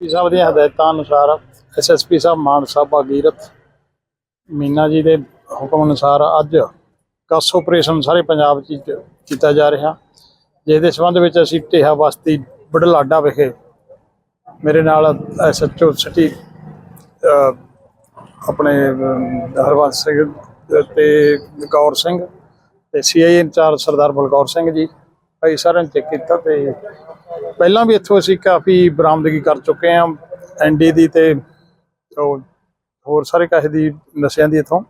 ਪੀ ਸਾਹਿਬ ਦੀਆਂ ਹਦਾਇਤਾਂ ਅਨੁਸਾਰ ਐਸਐਸਪੀ ਸਾਹਿਬ ਮਾਨ ਸਾਹਿਬ ਭਾਗੀਰਥ ਮੀਨਾ ਜੀ ਦੇ ਹੁਕਮ ਅਨੁਸਾਰ ਅੱਜ ਕਸ ਆਪਰੇਸ਼ਨ ਸਾਰੇ ਪੰਜਾਬ 'ਚ ਕੀਤਾ ਜਾ ਰਿਹਾ। ਜਿਸ ਦੇ ਸੰਬੰਧ ਵਿੱਚ ਅਸੀਂ ਢੇਹਾ ਬਸਤੀ ਬੜਲਾਡਾ ਵਿਖੇ ਮੇਰੇ ਨਾਲ ਐਸਐਚਓ ਸਿਟੀ ਆਪਣੇ ਅਹ, ਹਰਵੰਸ ਸਿੰਘ ਤੇ ਗੌਰ ਸਿੰਘ ਤੇ ਸੀਆਈ ਇੰਚਾਰਜ ਸਰਦਾਰ ਬਲਕੌਰ ਸਿੰਘ ਜੀ ਅਸੀਂ ਸਾਰਿਆਂ ਨੇ ਚੈੱਕ ਕੀਤਾ ਤੇ ਪਹਿਲਾਂ ਵੀ ਇੱਥੋਂ ਅਸੀਂ ਕਾਫੀ ਬਰਾਮਦਗੀ ਕਰ ਚੁੱਕੇ ਹਾਂ ਐਨਡੀ ਦੀ ਤੇ ਹੋਰ ਸਾਰੇ ਕਾਸੇ ਦੀ ਨਸ਼ਿਆਂ ਦੀ ਇੱਥੋਂ।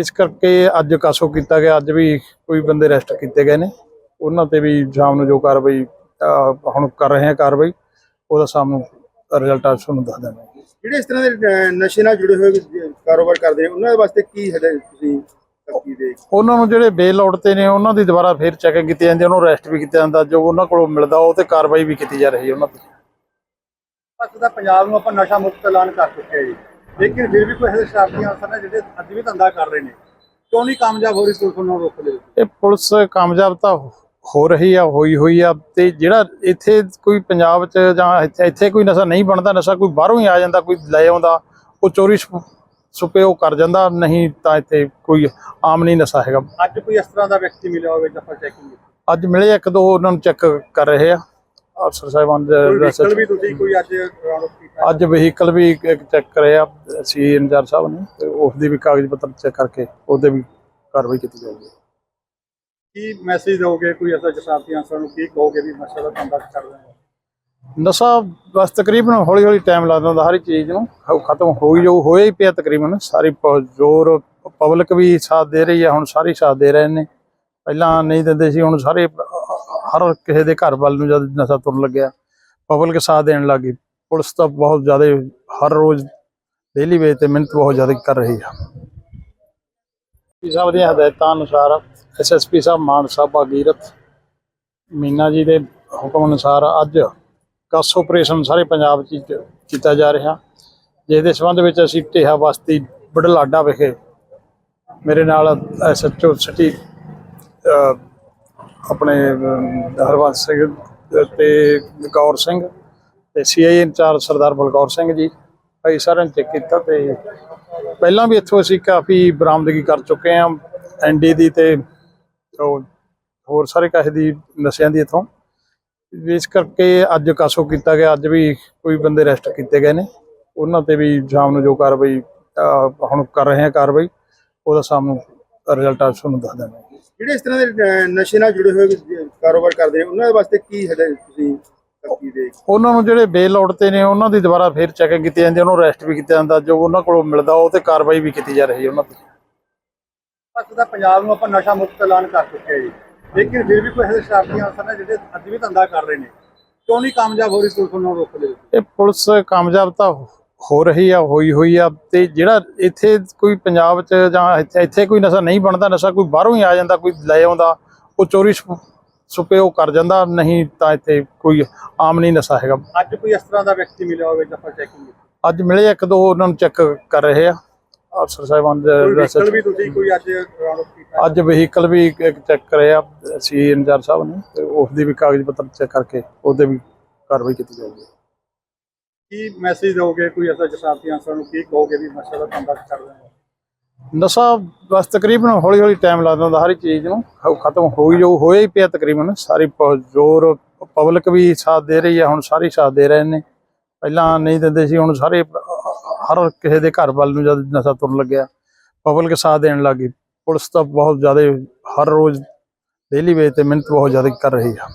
ਇਸ ਕਰਕੇ ਅੱਜ ਕਾਸੋ ਕੀਤਾ ਗਿਆ, ਅੱਜ ਵੀ ਕੋਈ ਬੰਦੇ ਅਰੈਸਟ ਕੀਤੇ ਗਏ ਨੇ। ਉਹਨਾਂ ਤੇ ਵੀ ਸ਼ਾਮ ਨੂੰ ਜੋ ਕਾਰਵਾਈ ਹੁਣ ਕਰ ਰਹੇ ਹਾਂ ਕਾਰਵਾਈ, ਉਹਦਾ ਸਾਹਮਣੇ ਰਿਜ਼ਲਟ ਆ, ਤੁਹਾਨੂੰ ਦੱਸ ਦਿੰਦੇ ਜਿਹੜੇ ਇਸ ਤਰ੍ਹਾਂ ਦੇ ਨਸ਼ੇ ਨਾਲ ਜੁੜੇ ਹੋਏ ਕਾਰੋਬਾਰ ਕਰਦੇ ਨੇ, ਉਹਨਾਂ ਦੇ ਵਾਸਤੇ ਕੀ ਹਦਾਇਤ ਤੁਸੀਂ ਉਹਨਾਂ ਨੂੰ ਜਿਹੜੇ ਬੇਲ ਆਊਟ ਤੇ ਨੇ ਉਹਨਾਂ ਦੀ ਦੁਬਾਰਾ ਫੇਰ ਚੈਕਿੰਗ ਕੀਤੀ ਜਾਂਦੀ ਉਹਨੂੰ ਅਰੈਸਟ ਵੀ ਕੀਤਾ ਜਾਂਦਾ ਜੋ ਉਹਨਾਂ ਕੋਲੋਂ ਮਿਲਦਾ ਉਹ ਤੇ ਕਾਰਵਾਈ ਵੀ ਕੀਤੀ ਜਾ ਰਹੀ ਹੈ ਉਹਨਾਂ ਤੇ ਤੱਕ ਦਾ ਪੰਜਾਬ ਨੂੰ ਆਪਾਂ ਨਸ਼ਾ ਮੁਕਤ ਐਲਾਨ ਕਰ ਚੁੱਕੇ ਹਾਂ ਜੀ। ਲੇਕਿਨ ਫਿਰ ਵੀ ਕੋਈ ਇਹੋ ਜਿਹੇ ਸ਼ਰਾਰਤੀ ਅਨਸਰ ਨੇ ਜਿਹੜੇ ਅੱਜ ਵੀ ਧੰਦਾ ਕਰ ਰਹੇ ਨੇ। ਕਿਉਂ ਨਹੀਂ ਕਾਮਯਾਬ ਹੋ ਰਹੀ ਪੁਲਿਸ ਨੂੰ ਇਹ ਪੁਲਿਸ ਕਾਮਯਾਬ ਤਾਂ ਹੋ ਰਹੀ ਆ ਹੋਈ ਹੋਈ ਆ ਤੇ ਜਿਹੜਾ ਇੱਥੇ ਕੋਈ ਪੰਜਾਬ 'ਚ ਜਾਂ ਇੱਥੇ ਕੋਈ ਨਸ਼ਾ ਨਹੀਂ ਬਣਦਾ ਨਸ਼ਾ ਕੋਈ ਬਾਹਰੋਂ ਹੀ ਆ ਜਾਂਦਾ ਕੋਈ ਲੈ ਆਉਂਦਾ ਉਹ ਚੋਰੀ ਛੁਪੇ ਉਹ ਕਰ ਜਾਂਦਾ ਨਹੀਂ ਤਾਂ ਇੱਥੇ ਕੋਈ ਆਮ ਨਹੀਂ ਨਸ਼ਾ ਹੈਗਾ। ਅੱਜ ਕੋਈ ਇਸ ਤਰ੍ਹਾਂ ਦਾ ਵਿਅਕਤੀ ਮਿਲਿਆ ਹੋਵੇ ਆਪਾਂ ਚੈਕਿੰਗ ਅੱਜ ਮਿਲੇ ਇੱਕ ਦੋ ਉਹਨਾਂ ਨੂੰ ਚੈੱਕ ਕਰ ਰਹੇ ਆ। ਅਫਸਰ ਸਾਹਿਬਾਨ ਦੇ vehicle ਵੀ ਤੁਸੀਂ ਕੋਈ ਅੱਜ ਰਾਉਂਡ ਕੀਤਾ ਅੱਜ ਵਹੀਕਲ ਵੀ ਇੱਕ ਚੈੱਕ ਕਰਿਆ ਸੀ ਇੰਚਾਰਜ ਸਾਹਿਬ ਨੇ ਤੇ ਉਸ ਦੀ ਵੀ ਕਾਗਜ਼ ਪੱਤਰ ਚੈੱਕ ਕਰਕੇ ਉਹਦੇ ਵੀ ਕਾਰਵਾਈ ਕੀਤੀ ਜਾਊਗੀ। ਕੀ ਮੈਸੇਜ ਦਿਓਗੇ ਕੋਈ ਐਸਾ ਸ਼ਰਾਰਤੀ ਅਨਸਰ ਨੂੰ ਕੀ ਕਹੋਗੇ ਵੀ ਨਸ਼ਾ ਦਾ ਕਰ ਰਹੇ ਨਸ਼ਾ ਬਸ ਤਕਰੀਬਨ ਹੌਲੀ ਹੌਲੀ ਟਾਈਮ ਲੱਗਦਾ ਹੁੰਦਾ ਹਰ ਇੱਕ ਚੀਜ਼ ਨੂੰ। ਖ- ਖਤਮ ਹੋ ਹੀ ਜੋ ਹੋਇਆ ਹੀ ਪਿਆ ਤਕਰੀਬਨ। ਸਾਰੀ ਪ- ਜ਼ੋਰ ਪਬਲਿਕ ਵੀ ਸਾਥ ਦੇ ਰਹੀ ਹੈ ਹੁਣ ਸਾਰੇ ਸਾਥ ਦੇ ਰਹੇ ਨੇ। ਪਹਿਲਾਂ ਨਹੀਂ ਦਿੰਦੇ ਸੀ, ਹੁਣ ਸਾਰੇ ਹਰ ਕਿਸੇ ਦੇ ਘਰ ਵੱਲ ਨੂੰ ਜਦ ਨਸ਼ਾ ਤੁਰਨ ਲੱਗਿਆ ਪਬਲਿਕ ਸਾਥ ਦੇਣ ਲੱਗੀ ਪੁਲਿਸ ਤਾਂ ਬਹੁਤ ਜ਼ਿਆਦਾ ਹਰ ਰੋਜ਼ ਡੇਲੀ ਵੇਜ ਤੇ ਮਿਹਨਤ ਬਹੁਤ ਜ਼ਿਆਦਾ ਕਰ ਰਹੀ ਆ। ਪੀ ਸਾਹਿਬ ਦੀਆਂ ਹਦਾਇਤਾਂ ਅਨੁਸਾਰ ਐਸਐਸਪੀ ਸਾਹਿਬ, ਮਾਨ ਸਾਹਿਬ, ਭਾਗੀਰਥ ਮੀਨਾ ਜੀ ਦੇ ਹੁਕਮ ਅਨੁਸਾਰ ਅੱਜ ਕਸ ਆਪਰੇਸ਼ਨ ਸਾਰੇ ਪੰਜਾਬ 'ਚ ਕੀਤਾ ਜਾ ਰਿਹਾ। ਜਿਸ ਦੇ ਸੰਬੰਧ ਵਿੱਚ ਅਸੀਂ ਢੇਹਾ ਬਸਤੀ ਬੜਲਾਡਾ ਵਿਖੇ ਮੇਰੇ ਨਾਲ ਐਸਐਚਓ ਸਿਟੀ ਆਪਣੇ ਅਹ, ਹਰਵੰਸ ਸਿੰਘ ਤੇ ਗੌਰ ਸਿੰਘ ਤੇ ਸੀਆਈ ਇੰਚਾਰਜ ਸਰਦਾਰ ਬਲਕੌਰ ਸਿੰਘ ਜੀ ਅਸੀਂ ਸਾਰਿਆਂ ਨੇ ਚੈੱਕ ਕੀਤਾ ਤੇ ਪਹਿਲਾਂ ਵੀ ਇੱਥੋਂ ਅਸੀਂ ਕਾਫੀ ਬਰਾਮਦਗੀ ਕਰ ਚੁੱਕੇ ਹਾਂ ਐਨਡੀ ਦੀ ਤੇ ਹੋਰ ਸਾਰੇ ਕਾਸੇ ਦੀ ਨਸ਼ਿਆਂ ਦੀ ਇੱਥੋਂ। ਇਸ ਕਰਕੇ ਅੱਜ ਕਾਸੋ ਕੀਤਾ ਗਿਆ ਅੱਜ ਵੀ ਕੋਈ ਬੰਦੇ ਅਰੈਸਟ ਕੀਤੇ ਗਏ ਨੇ। ਉਹਨਾਂ ਤੇ ਵੀ ਸ਼ਾਮ ਨੂੰ ਜੋ ਕਾਰਵਾਈ ਹੁਣ ਕਰ ਰਹੇ ਹਾਂ ਕਾਰਵਾਈ ਉਹਦਾ ਸਾਹਮਣੇ ਰਿਜ਼ਲਟ ਆ ਤੁਹਾਨੂੰ ਦੱਸ ਦਿੰਦੇ ਜਿਹੜੇ ਇਸ ਤਰ੍ਹਾਂ ਦੇ ਨਸ਼ੇ ਨਾਲ ਜੁੜੇ ਹੋਏ ਕਾਰੋਬਾਰ ਕਰਦੇ ਨੇ ਉਹਨਾਂ ਦੇ ਵਾਸਤੇ ਕੀ ਹਦਾਇਤ ਤੁਸੀਂ ਉਹਨਾਂ ਨੂੰ ਜਿਹੜੇ ਬੇਲ ਤੇ ਨੇ ਉਹਨਾਂ ਦੀ ਦੁਬਾਰਾ ਫੇਰ ਚੈਕਿੰਗ ਕੀਤੀ ਜਾਂਦੀ ਉਹਨੂੰ ਅਰੈਸਟ ਵੀ ਕੀਤਾ ਜਾਂਦਾ। ਜੋ ਉਹਨਾਂ ਕੋਲੋਂ ਮਿਲਦਾ ਉਹ ਤੇ ਕਾਰਵਾਈ ਵੀ ਕੀਤੀ ਜਾ ਰਹੀ ਹੈ ਉਹਨਾਂ ਤੇ ਪੰਜਾਬ ਨੂੰ ਆਪਾਂ ਨਸ਼ਾ ਮੁਕਤ ਐਲਾਨ ਕਰ ਚੁੱਕੇ ਹਾਂ ਜੀ। ਲੇਕਿਨ ਫਿਰ ਵੀ ਕੋਈ ਜਿਹੇ ਸ਼ਰਾਰਤੀ ਅਨਸਰ ਨੇ ਜਿਹੜੇ ਅੱਜ ਵੀ ਧੰਦਾ ਕਰ ਰਹੇ ਨੇ। ਕਿਉਂ ਨਹੀਂ ਕਾਮਯਾਬ ਹੋ ਰਹੀ ਪੁਲਿਸ ਉਹਨਾਂ ਨੂੰ ਰੋਕਣ ਦੇ ਇਹ ਪੁਲਿਸ ਕਾਮਯਾਬ ਤਾਂ ਹੋ ਰਹੀ ਆ ਹੋਈ ਹੋਈ ਆ ਤੇ ਜਿਹੜਾ ਇੱਥੇ ਕੋਈ ਪੰਜਾਬ 'ਚ ਜਾਂ ਇੱਥੇ ਕੋਈ ਨਸ਼ਾ ਨਹੀਂ ਬਣਦਾ ਨਸ਼ਾ ਕੋਈ ਬਾਹਰੋਂ ਹੀ ਆ ਜਾਂਦਾ ਕੋਈ ਲੈ ਆਉਂਦਾ ਉਹ ਚੋਰੀ ਉਹ ਕਰ ਜਾਂਦਾ ਨਹੀਂ ਤਾਂ ਇੱਥੇ ਕੋਈ ਆਮ ਨਹੀਂ ਨਸ਼ਾ ਹੈਗਾ। ਅੱਜ ਕੋਈ ਇਸ ਤਰ੍ਹਾਂ ਦਾ ਵਿਅਕਤੀ ਮਿਲਿਆ ਹੋਵੇ ਜਾਂ ਆਪਾਂ ਚੈਕਿੰਗ ਅੱਜ ਮਿਲੇ ਇੱਕ ਦੋ ਉਹਨਾਂ ਨੂੰ ਚੈੱਕ ਕਰ ਰਹੇ ਆ। ਅਫਸਰ ਸਾਹਿਬਾਨ vehicle ਵੀ ਤੁਸੀਂ ਕੋਈ ਅੱਜ ਰਾਉਂਡ ਕੀਤਾ? ਅੱਜ ਵਹੀਕਲ ਵੀ ਇੱਕ ਚੈੱਕ ਕਰਿਆ ਸੀ ਇੰਚਾਰਜ ਸਾਹਿਬ ਨੇ ਤੇ ਉਸ ਦੀ ਵੀ ਕਾਗਜ਼ ਪੱਤਰ ਚੈੱਕ ਕਰਕੇ ਉਹਦੇ ਵੀ ਕਾਰਵਾਈ ਕੀਤੀ ਜਾਊਗੀ। ਕੀ ਮੈਸੇਜ ਦਿਓਗੇ ਕੋਈ ਐਸਾ ਸ਼ਰਾਰਤੀ ਅਨਸਰ ਨੂੰ ਕੀ ਕਹੋਗੇ ਵੀ ਨਸ਼ਾ ਦਾ ਧੰਦਾ ਕਰ ਰਹੇ ਨਸ਼ਾ ਬਸ ਤਕਰੀਬਨ ਹੌਲੀ ਹੌਲੀ ਟਾਈਮ ਲੱਗਦਾ ਹੁੰਦਾ ਹਰ ਇੱਕ ਚੀਜ਼ ਨੂੰ ਖਤਮ ਹੋ ਹੀ ਜਾਊ ਹੋਇਆ ਹੀ ਪਿਆ ਤਕਰੀਬਨ ਸਾਰੀ ਜ਼ੋਰ ਪਬਲਿਕ ਵੀ ਸਾਥ ਦੇ ਰਹੀ ਹੈ ਹੁਣ ਸਾਰੇ ਸਾਥ ਦੇ ਰਹੇ ਨੇ। ਪਹਿਲਾਂ ਨਹੀਂ ਦਿੰਦੇ ਸੀ, ਹੁਣ ਸਾਰੇ, ਹਰ ਕਿਸੇ ਦੇ ਘਰ ਵੱਲ ਨੂੰ ਜਦ ਨਸ਼ਾ ਤੁਰਨ ਲੱਗਿਆ ਪਬਲਿਕ ਸਾਥ ਦੇਣ ਲੱਗੀ ਪੁਲਿਸ ਤਾਂ ਬਹੁਤ ਜ਼ਿਆਦਾ ਹਰ ਰੋਜ਼ ਡੇਲੀ ਵੇਜ ਤੇ ਮਿਹਨਤ ਬਹੁਤ ਜ਼ਿਆਦਾ ਕਰ ਰਹੀ ਆ।